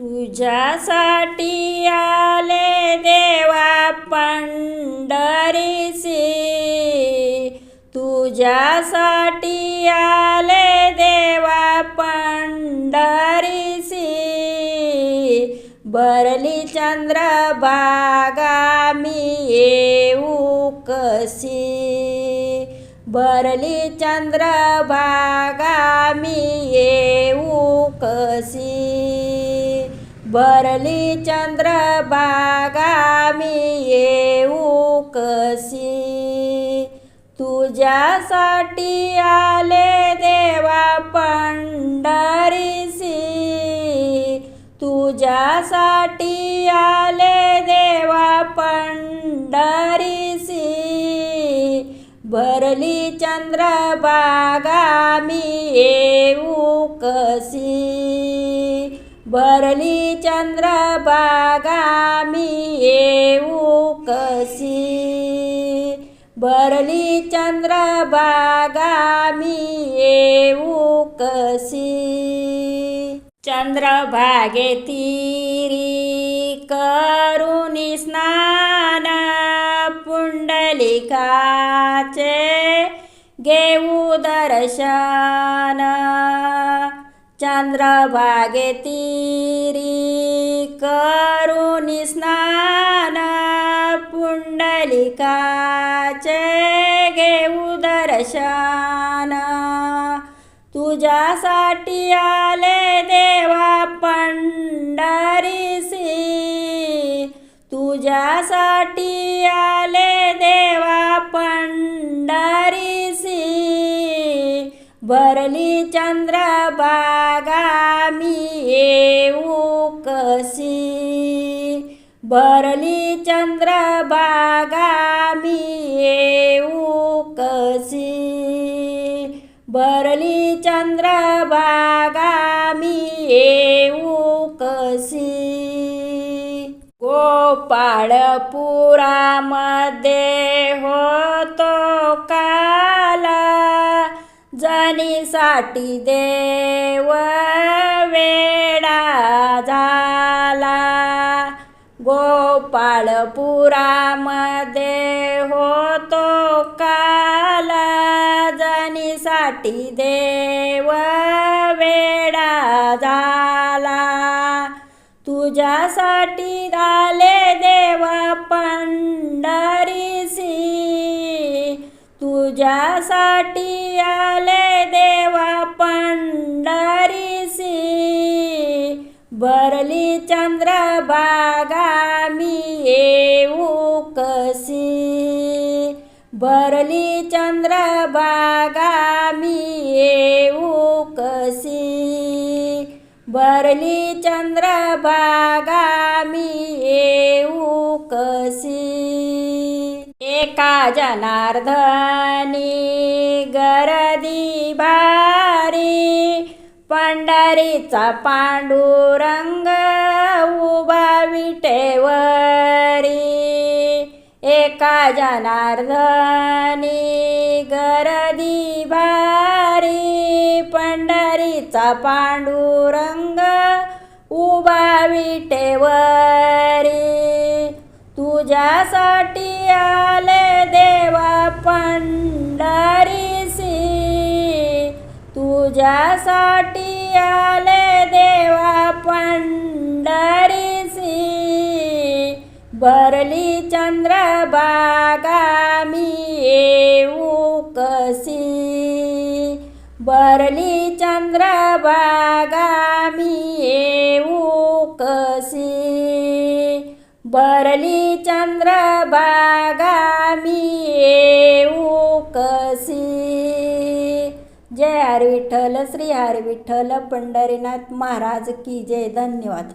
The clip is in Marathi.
तुझ्यासाठी आले देवा पंढरीसी. तुझ्यासाठी आले देवा पंढरीसी. बरली चंद्रभागा मी येऊ कशी? बरली चंद्रभागा मी येऊ कशी? बरली चंद्रभागा मी येऊ कशी? तुझ्यासाठी आले देवा पंढरीसी तुझ्यासाठी आले देवा पंढरीसी भरली चंद्रभागा मी येऊ कशी? भरली चंद्रभागा मी येऊ कशी? भरली चंद्रभागा मी येऊ कशी? चंद्रभागे तिरी करुणी स्नान पुंडलिकाचे घेऊ दर्शन. चंद्रभागे तीरी करुणी स्नान पुंडलिकाचे घेऊ दर्शन. तुझ्यासाठी आले देवा पंढरीसी तुझ्यासाठी आले चंद्रभागा मी येऊ कशी? भरली चंद्रभागा मी येऊ कशी? भरली चंद्रभागा मी येऊ कशी? गोपाळपुरामध्ये होतो का? साठी देव वेडा झाला. गोपाळपुरामध्ये होतो काला. जनीसाठी देव वेडा झाला. तुझ्यासाठी झाले देवा पंढरीसी तुझ्यासाठी आले बरली चंद्रभागा मी येऊ कशी? भरली चंद्रभागा मी येऊ कशी? बरली चंद्रभागा मी येऊ कशी? एका जनार्दनी गरदी बा पंढरीचा पांडुरंग उभा विटेवरी. एका जनार्दनी गरदी भारी. पंढरीचा पांडुरंग उभा विटेवरी. तुझ्यासाठी आले देवा पंढरीसी तुझ्यासाठी आले देवा पंढरीसी. भरली चंद्रभागा मी येऊ कशी? भरली चंद्रभागा मी येऊ कशी? भरली चंद्रभागा मी येऊ कशी? जय हर विठ्ठल श्री हर विठ्ठल पंढरीनाथ महाराज की जय. धन्यवाद.